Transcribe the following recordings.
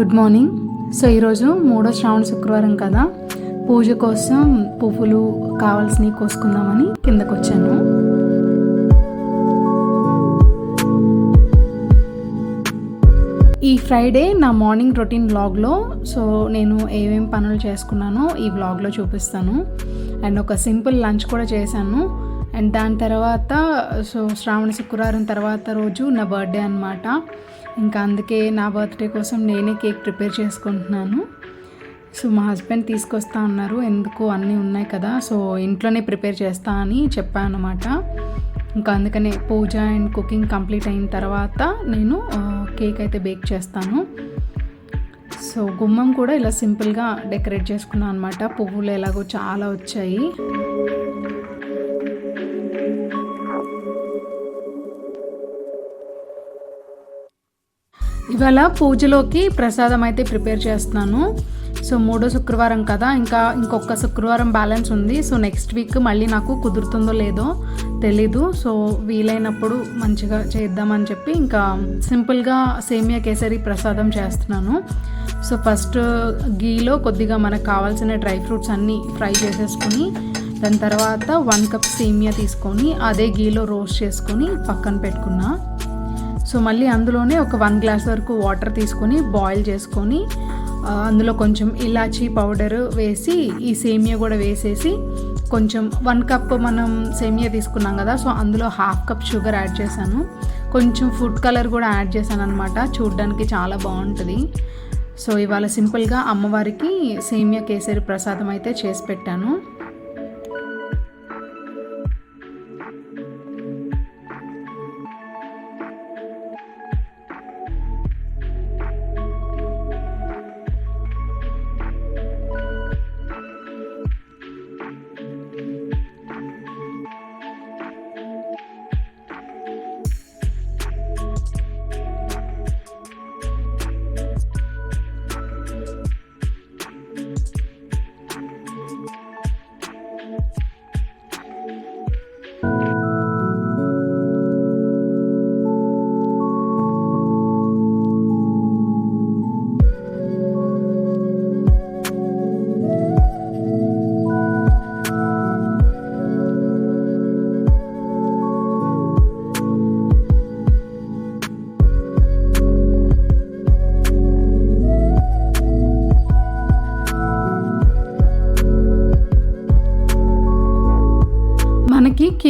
Good morning. So ఈరోజు మూడో శ్రావణ శుక్రవారం కదా. పూజ కోసం పువ్వులు కావాల్సినవి కోసుకుందామని కిందకు వచ్చాను ఈ ఫ్రైడే నా మార్నింగ్ రొటీన్ వ్లాగ్లో సో నేను ఏమేమి పనులు చేసుకున్నానో ఈ వ్లాగ్లో చూపిస్తాను. అండ్ ఒక సింపుల్ లంచ్ కూడా చేశాను. అండ్ దాని తర్వాత సో శ్రావణ శుక్రవారం తర్వాత రోజు నా బర్త్డే అనమాట ఇంకా అందుకే నా బర్త్డే కోసం నేనే కేక్ ప్రిపేర్ చేసుకుంటున్నాను. సో మా హస్బెండ్ తీసుకొస్తా ఉన్నారు. ఎందుకు అన్నీ ఉన్నాయి కదా. సో ఇంట్లోనే ప్రిపేర్ చేస్తా అని చెప్పాను అనమాట ఇంకా అందుకనే పూజ అండ్ కుకింగ్ కంప్లీట్ అయిన తర్వాత నేను కేక్ అయితే బేక్ చేస్తాను. సో గుమ్మం కూడా ఇలా సింపుల్గా డెకరేట్ చేసుకున్నాను అనమాట పువ్వులు ఎలాగో చాలా వచ్చాయి. ఇవాళ పూజలోకి ప్రసాదం అయితే ప్రిపేర్ చేస్తున్నాను. సో మూడో శుక్రవారం కదా ఇంకా ఇంకొక శుక్రవారం బ్యాలెన్స్ ఉంది. సో నెక్స్ట్ వీక్ మళ్ళీ నాకు కుదురుతుందో లేదో తెలీదు. సో వీలైనప్పుడు మంచిగా చేద్దామని చెప్పి ఇంకా సింపుల్గా సేమియా కేసరి ప్రసాదం చేస్తున్నాను. సో ఫస్ట్ గీలో కొద్దిగా మనకు కావాల్సిన డ్రై ఫ్రూట్స్ అన్నీ ఫ్రై చేసేసుకొని దాని తర్వాత వన్ కప్ సేమియా తీసుకొని అదే గీలో రోస్ట్ చేసుకొని పక్కన పెట్టుకున్నా. సో మళ్ళీ అందులోనే ఒక వన్ గ్లాస్ వరకు వాటర్ తీసుకొని బాయిల్ చేసుకొని అందులో కొంచెం ఇలాచీ పౌడర్ వేసి ఈ సేమియా కూడా వేసేసి కొంచెం వన్ కప్ మనం సేమియా తీసుకున్నాం కదా సో అందులో హాఫ్ కప్ షుగర్ యాడ్ చేశాను. కొంచెం ఫుడ్ కలర్ కూడా యాడ్ చేశాను అనమాట చూడడానికి చాలా బాగుంటుంది. సో ఇవాళ సింపుల్గా అమ్మవారికి సేమియా కేసరి ప్రసాదం అయితే చేసి పెట్టాను.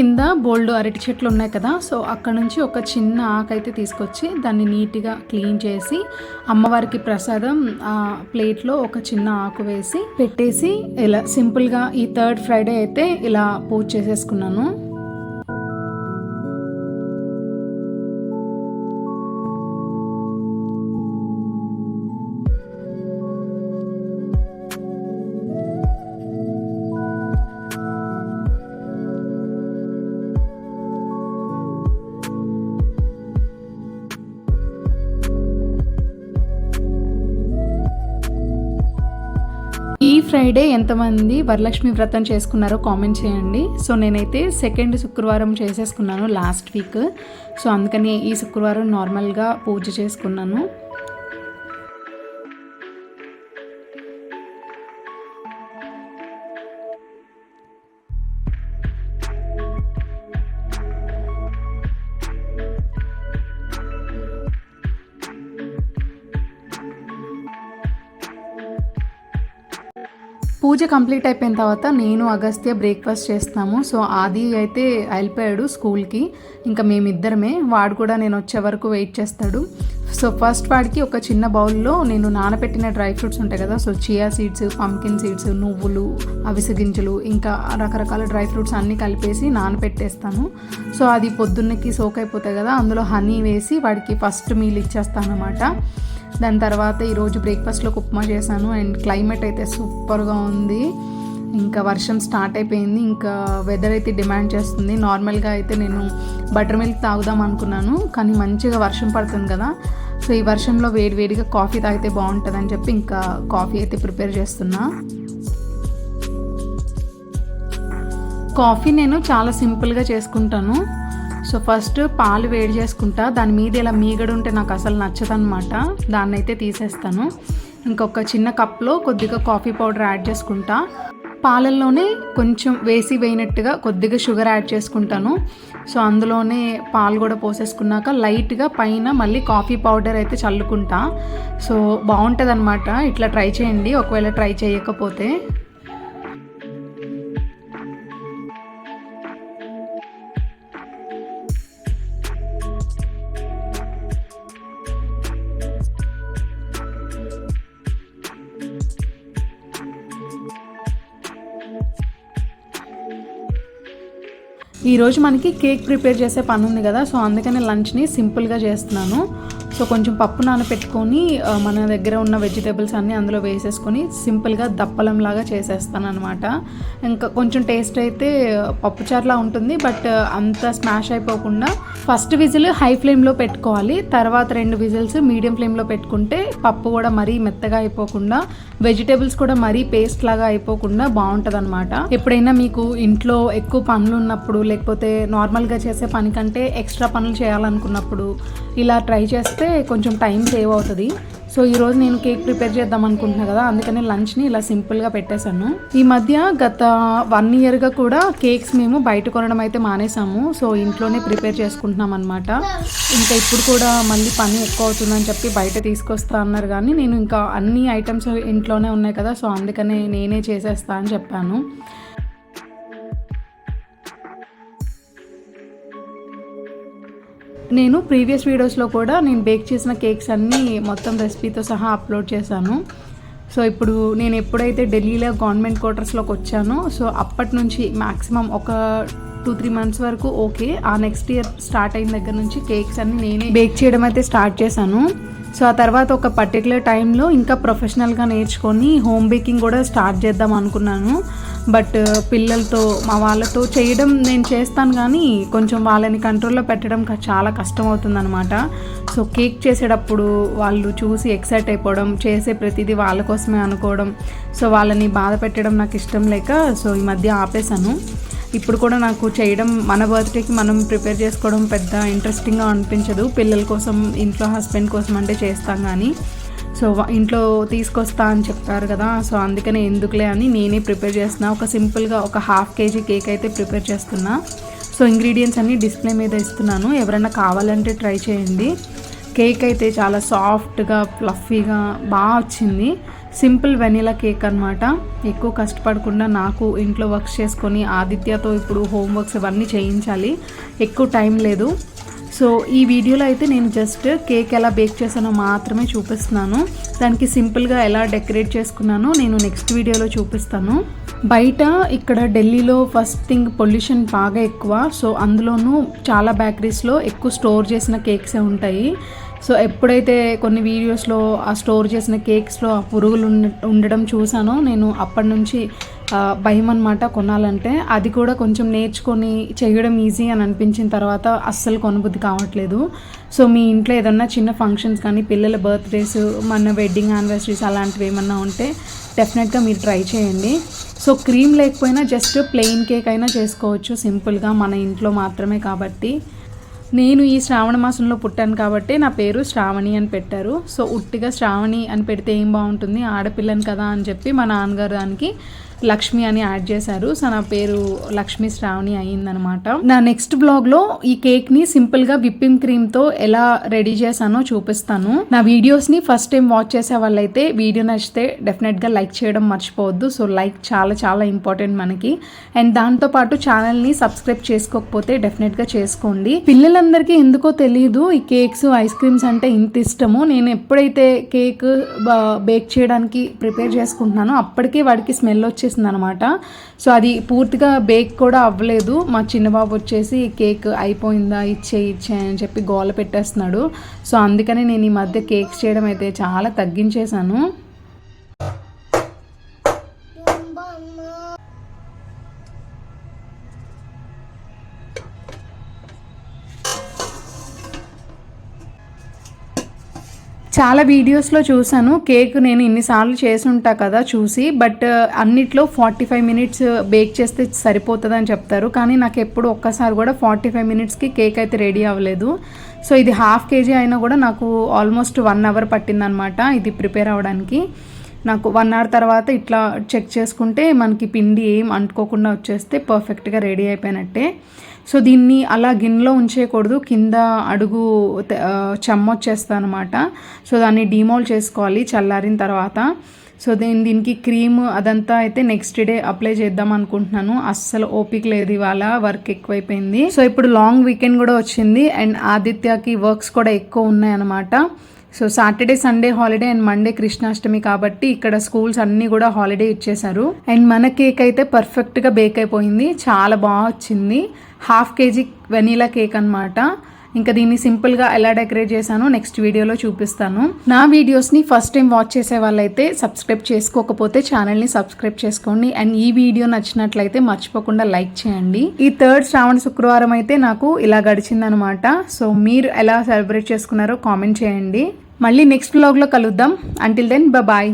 కింద బోల్డ్ అరటి చెట్లు ఉన్నాయి కదా సో అక్కడ నుంచి ఒక చిన్న ఆకు అయితే తీసుకొచ్చి దాన్ని నీట్గా క్లీన్ చేసి అమ్మవారికి ప్రసాదం ఆ ప్లేట్లో ఒక చిన్న ఆకు వేసి పెట్టేసి ఇలా సింపుల్గా ఈ థర్డ్ ఫ్రైడే అయితే ఇలా పూజ చేసేసుకున్నాను. ఫ్రైడే ఎంతమంది వరలక్ష్మి వ్రతం చేసుకున్నారో కామెంట్ చేయండి. సో నేనైతే సెకండ్ శుక్రవారం చేసేసుకున్నాను లాస్ట్ వీక్ సో అందుకని ఈ శుక్రవారం నార్మల్గా పూజ చేసుకున్నాను. పూజ కంప్లీట్ అయిపోయిన తర్వాత నేను అగస్త్య బ్రేక్ఫాస్ట్ చేస్తాము సో ఆది అయితే వెళ్ళిపోయాడు స్కూల్కి. ఇంకా మేమిద్దరమే. వాడు కూడా నేను వచ్చే వరకు వెయిట్ చేస్తాడు. సో ఫస్ట్ వాడికి ఒక చిన్న బౌల్లో నేను నానబెట్టిన డ్రై ఫ్రూట్స్ ఉంటాయి కదా so chia seeds pumpkin seeds నువ్వులు అవిసె గింజలు ఇంకా రకరకాల డ్రై ఫ్రూట్స్ అన్నీ కలిపేసి నానబెట్టేస్తాను. సో అది పొద్దున్నకి సోక్ అయిపోతాయి కదా అందులో హనీ వేసి వాడికి ఫస్ట్ మీల్ ఇచ్చేస్తాను అనమాట దాని తర్వాత ఈరోజు బ్రేక్ఫాస్ట్లోకి ఉప్మా చేశాను అండ్ క్లైమేట్ అయితే సూపర్గా ఉంది. ఇంకా వర్షం స్టార్ట్ అయిపోయింది. ఇంకా వెదర్ అయితే డిమాండ్ చేస్తుంది. నార్మల్గా అయితే నేను బటర్ మిల్క్ తాగుదాం అనుకున్నాను. కానీ మంచిగా వర్షం పడుతుంది కదా. సో ఈ వర్షంలో వేడివేడిగా కాఫీ తాగితే బాగుంటుందని చెప్పి ఇంకా కాఫీ అయితే ప్రిపేర్ చేస్తున్నా. కాఫీ నేను చాలా సింపుల్గా చేసుకుంటాను. సో ఫస్ట్ పాలు వేడి చేసుకుంటా. దాని మీద ఇలా మీగడ ఉంటే నాకు అసలు నచ్చదనమాట దాన్ని అయితే తీసేస్తాను. ఇంకొక చిన్న కప్లో కొద్దిగా కాఫీ పౌడర్ యాడ్ చేసుకుంటా. పాలల్లోనే కొంచెం వేసి వేయినట్టుగా కొద్దిగా షుగర్ యాడ్ చేసుకుంటాను. సో అందులోనే పాలు కూడా పోసేసుకున్నాక లైట్గా పైన మళ్ళీ కాఫీ పౌడర్ అయితే చల్లుకుంటా. సో బాగుంటుంది అనమాట ఇట్లా ట్రై చేయండి. ఒకవేళ ట్రై చేయకపోతే. ఈరోజు మనకి కేక్ ప్రిపేర్ చేసే పని ఉంది కదా సో అందుకని లంచ్ని సింపుల్గా చేస్తున్నాను. సో కొంచెం పప్పు నానబెట్టుకొని మన దగ్గర ఉన్న వెజిటేబుల్స్ అన్నీ అందులో వేసేసుకొని సింపుల్గా దప్పలంలాగా చేసేస్తాను అనమాట ఇంకా కొంచెం టేస్ట్ అయితే పప్పుచారులా ఉంటుంది బట్ అంత స్మాష్ అయిపోకుండా ఫస్ట్ విజిల్ హై ఫ్లేమ్లో పెట్టుకోవాలి. తర్వాత రెండు విజిల్స్ మీడియం ఫ్లేమ్లో పెట్టుకుంటే పప్పు కూడా మరీ మెత్తగా అయిపోకుండా వెజిటేబుల్స్ కూడా మరీ పేస్ట్ లాగా అయిపోకుండా బాగుంటుంది అనమాట ఎప్పుడైనా మీకు ఇంట్లో ఎక్కువ పనులు ఉన్నప్పుడు లేకపోతే నార్మల్గా చేసే పని కంటే ఎక్స్ట్రా పనులు చేయాలనుకున్నప్పుడు ఇలా ట్రై చేస్తే కొంచెం టైం సేవ్ అవుతుంది. సో ఈరోజు నేను కేక్ ప్రిపేర్ చేద్దాం అనుకుంటున్నా కదా అందుకని లంచ్ని ఇలా సింపుల్గా పెట్టేశాను. ఈ మధ్య గత వన్ ఇయర్గా కూడా కేక్స్ మేము బయట కొనడం అయితే మానేసాము సో ఇంట్లోనే ప్రిపేర్ చేసుకుంటున్నాం అనమాట ఇంకా ఇప్పుడు కూడా మళ్ళీ పని ఎక్కువ అవుతుందని చెప్పి బయట తీసుకొస్తా అన్నారు కానీ నేను ఇంకా అన్ని ఐటమ్స్ ఇంట్లోనే ఉన్నాయి కదా సో అందుకనే నేనే చేసేస్తా అని చెప్పాను. నేను ప్రీవియస్ వీడియోస్లో కూడా నేను బేక్ చేసిన కేక్స్ అన్నీ మొత్తం రెసిపీతో సహా అప్లోడ్ చేశాను. సో ఇప్పుడు నేను ఎప్పుడైతే ఢిల్లీలో గవర్నమెంట్ క్వార్టర్స్లోకి వచ్చానో సో అప్పటి నుంచి మ్యాక్సిమం ఒక టూ త్రీ మంత్స్ వరకు ఓకే ఆ నెక్స్ట్ ఇయర్ స్టార్ట్ అయిన దగ్గర నుంచి కేక్స్ అన్ని నేనే బేక్ చేయడం అయితే స్టార్ట్ చేశాను. సో ఆ తర్వాత ఒక పర్టికులర్ టైంలో ఇంకా ప్రొఫెషనల్గా నేర్చుకొని హోమ్ బేకింగ్ కూడా స్టార్ట్ చేద్దాం అనుకున్నాను. బట్ పిల్లలతో మా వాళ్ళతో చేయడం నేను చేస్తాను కానీ కొంచెం వాళ్ళని కంట్రోల్లో పెట్టడం చాలా కష్టం అవుతుందన్నమాట సో కేక్ చేసేటప్పుడు వాళ్ళు చూసి ఎక్సైట్ అయిపోవడం చేసే ప్రతిదీ వాళ్ళ కోసమే అనుకోవడం సో వాళ్ళని బాధ పెట్టడం నాకు ఇష్టం లేక సో ఈ మధ్య ఆపేశాను. ఇప్పుడు కూడా నాకు చేయడం మన బర్త్డేకి మనం ప్రిపేర్ చేసుకోవడం పెద్ద ఇంట్రెస్టింగ్గా అనిపించదు. పిల్లల కోసం ఇంట్లో హస్బెండ్ కోసం అంటే చేస్తాం కానీ సో ఇంట్లో తీసుకొస్తా అని చెప్పారు కదా సో అందుకనే ఎందుకులే అని నేనే ప్రిపేర్ చేస్తున్నా. ఒక సింపుల్గా ఒక హాఫ్ కేజీ కేక్ అయితే ప్రిపేర్ చేస్తున్నా. సో ఇంగ్రీడియంట్స్ అన్నీ డిస్ప్లే మీద ఇస్తున్నాను. ఎవరైనా కావాలంటే ట్రై చేయండి. కేక్ అయితే చాలా సాఫ్ట్గా ఫ్లఫీగా బాగా వచ్చింది. సింపుల్ వెనీలా కేక్ అనమాట ఎక్కువ కష్టపడకుండా నాకు ఇంట్లో వర్క్స్ చేసుకొని ఆదిత్యతో ఇప్పుడు హోంవర్క్స్ ఇవన్నీ చేయించాలి. ఎక్కువ టైం లేదు. సో ఈ వీడియోలో అయితే నేను జస్ట్ కేక్ ఎలా బేక్ చేశానో మాత్రమే చూపిస్తున్నాను. దానికి సింపుల్గా ఎలా డెకరేట్ చేసుకున్నానో నేను నెక్స్ట్ వీడియోలో చూపిస్తాను. బయట ఇక్కడ ఢిల్లీలో ఫస్ట్ థింగ్ పొల్యూషన్ బాగా ఎక్కువ. సో అందులోనూ చాలా బేకరీస్లో ఎక్కువ స్టోర్ చేసిన కేక్సే ఉంటాయి. సో ఎప్పుడైతే కొన్ని వీడియోస్లో ఆ స్టోర్ చేసిన కేక్స్లో ఆ పురుగులు ఉండడం చూసానో నేను అప్పటి నుంచి భయం అనమాట కొనాలంటే. అది కూడా కొంచెం నేర్చుకొని చేయడం ఈజీ అని అనిపించిన తర్వాత అస్సలు కొనబుద్ధి కావట్లేదు. సో మీ ఇంట్లో ఏదన్నా చిన్న ఫంక్షన్స్ కానీ పిల్లల బర్త్డేస్ మన వెడ్డింగ్ యానివర్సరీస్ అలాంటివి ఏమన్నా ఉంటే డెఫినెట్గా మీరు ట్రై చేయండి. సో క్రీమ్ లేకపోయినా జస్ట్ ప్లెయిన్ కేక్ అయినా చేసుకోవచ్చు సింపుల్గా మన ఇంట్లో మాత్రమే కాబట్టి. నేను ఈ శ్రావణ మాసంలో పుట్టాను కాబట్టి నా పేరు శ్రావణి అని పెట్టారు. సో ఉట్టిగా శ్రావణి అని పెడితే ఏం బాగుంటుంది? ఆడపిల్లని కదా అని చెప్పి మా నాన్నగారు దానికి లక్ష్మి అని యాడ్ చేశారు. సో నా పేరు లక్ష్మి శ్రావణి అయ్యిందనమాట. నా నెక్స్ట్ బ్లాగ్లో ఈ కేక్ని సింపుల్గా విప్పింగ్ క్రీమ్తో ఎలా రెడీ చేశానో చూపిస్తాను. నా వీడియోస్ని ఫస్ట్ టైం వాచ్ చేసే వాళ్ళైతే వీడియో నచ్చితే డెఫినెట్గా లైక్ చేయడం మర్చిపోవద్దు. సో లైక్ చాలా చాలా ఇంపార్టెంట్ మనకి. అండ్ దాంతో పాటు ఛానల్ని సబ్స్క్రైబ్ చేసుకోకపోతే డెఫినెట్గా చేసుకోండి. పిల్లలందరికీ ఎందుకో తెలియదు ఈ కేక్స్ ఐస్ క్రీమ్స్ అంటే ఇంత ఇష్టము. నేను ఎప్పుడైతే కేక్ బేక్ చేయడానికి ప్రిపేర్ చేసుకుంటున్నానో అప్పటికే వాడికి స్మెల్ వచ్చేసింది అనమాట సో అది పూర్తిగా బేక్ కూడా అవ్వలేదు. మా చిన్నబాబు వచ్చేసి కేక్ అయిపోయిందా ఇచ్చే ఇచ్చే అని చెప్పి గోల పెట్టేస్తున్నాడు. సో అందుకని నేను ఈ మధ్య కేక్స్ చేయడం అయితే చాలా తగ్గించేశాను. చాలా వీడియోస్లో చూశాను. కేక్ నేను ఇన్నిసార్లు చేసి ఉంటా కదా చూసి బట్ uh, అన్నిట్లో ఫార్టీ ఫైవ్ మినిట్స్ బేక్ చేస్తే సరిపోతుంది అని చెప్తారు. కానీ నాకు ఎప్పుడు ఒక్కసారి కూడా ఫార్టీ ఫైవ్ మినిట్స్కి కేక్ అయితే రెడీ అవ్వలేదు. సో ఇది హాఫ్ కేజీ అయినా కూడా నాకు ఆల్మోస్ట్ వన్ అవర్ పట్టిందనమాట ఇది ప్రిపేర్ అవ్వడానికి. నాకు వన్ అవర్ తర్వాత ఇట్లా చెక్ చేసుకుంటే మనకి పిండి ఏం అంటుకోకుండా వచ్చేస్తే పర్ఫెక్ట్గా రెడీ అయిపోయినట్టే. సో దీన్ని అలా గిన్నెలో ఉంచేయకూడదు. కింద అడుగు చెమ్మొచ్చేస్తా చెమ్మ అనమాట సో దాన్ని డిమోల్ చేసుకోవాలి చల్లారిన తర్వాత. సో దీని దీనికి క్రీమ్ అదంతా అయితే నెక్స్ట్ డే అప్లై చేద్దాం అనుకుంటున్నాను. అస్సలు ఓపిక లేదు ఇవాళ వర్క్ ఎక్కువైపోయింది. సో ఇప్పుడు లాంగ్ వీకెండ్ కూడా వచ్చింది. అండ్ ఆదిత్యకి వర్క్స్ కూడా ఎక్కువ ఉన్నాయన్నమాట. So Saturday Sunday holiday and Monday Krishnashtami కాబట్టి ఇక్కడ స్కూల్స్ అన్నీ కూడా హాలిడే ఇచ్చేశారు. అండ్ మన కేక్ అయితే పర్ఫెక్ట్గా బేక్ అయిపోయింది. చాలా బాగా వచ్చింది. హాఫ్ కేజీ వెనీలా కేక్ అనమాట ఇంకా దీన్ని సింపుల్గా ఎలా డెకరేట్ చేశానో నెక్స్ట్ వీడియోలో చూపిస్తాను. నా వీడియోస్ని ఫస్ట్ టైం వాచ్ చేసే వాళ్ళైతే సబ్స్క్రైబ్ చేసుకోకపోతే ఛానల్ని సబ్స్క్రైబ్ చేసుకోండి. అండ్ ఈ వీడియో నచ్చినట్లయితే మర్చిపోకుండా లైక్ చేయండి. ఈ థర్డ్ శ్రావణ శుక్రవారం అయితే నాకు ఇలా గడిచిందనమాట. సో మీరు ఎలా సెలబ్రేట్ చేసుకున్నారో కామెంట్ చేయండి. మళ్ళీ నెక్స్ట్ వ్లాగ్లో కలుద్దాం. Until then bye